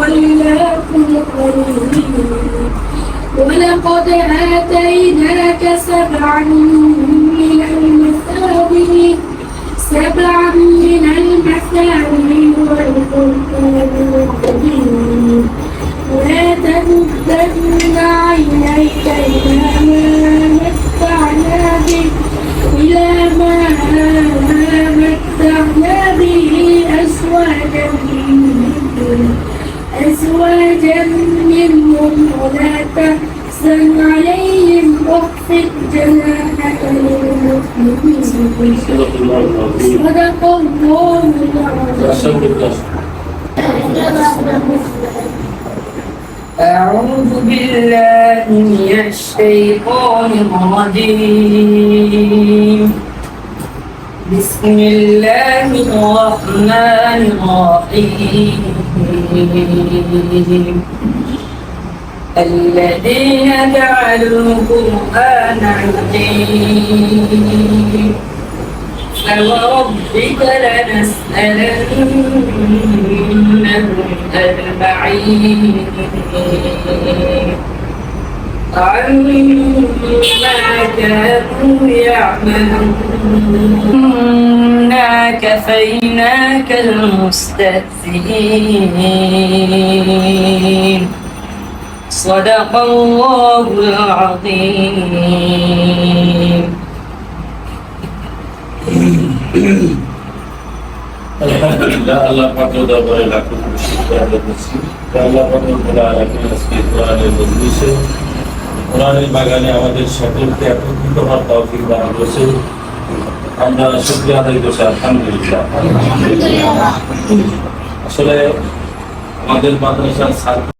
ولاكم ولقد آتيناك سبعا من المثاني سبعا من المثاني والقرآن الكريم ولا تمدن عينيك إلى ما متعنا به. إلى ما متعنا به أزواجا. منهم أزواجا منهم ولا تحزن عليهم واخفض جناحك للمؤمنين صدق الله العظيم صدق الله العظيم أعوذ بالله من الشيطان الرجيم. بسم الله الرحمن الرحيم. الذين جعلوا القرآن عظيم فوربك لنسألنهم أجمعين. عما كانوا يعملون إنا كفيناك المستهزئين صدق الله العظيم আলহামদুলিল্লাহ আল্লাহ পাকের দরবারে লাখো কোটি শুকরিয়া আদায় করছি যে আল্লাহ পাকের বলে আলামিন আজকে কোরআনের মজলিসে কোরআনের বাগানে আমাদের সকলকে একত্রিত হওয়ার তৌফিক দান করেছে। আমরা শুক্রিয়া আদায় করছি, আলহামদুলিল্লাহ। আসলে আমাদের মাদ্রাসার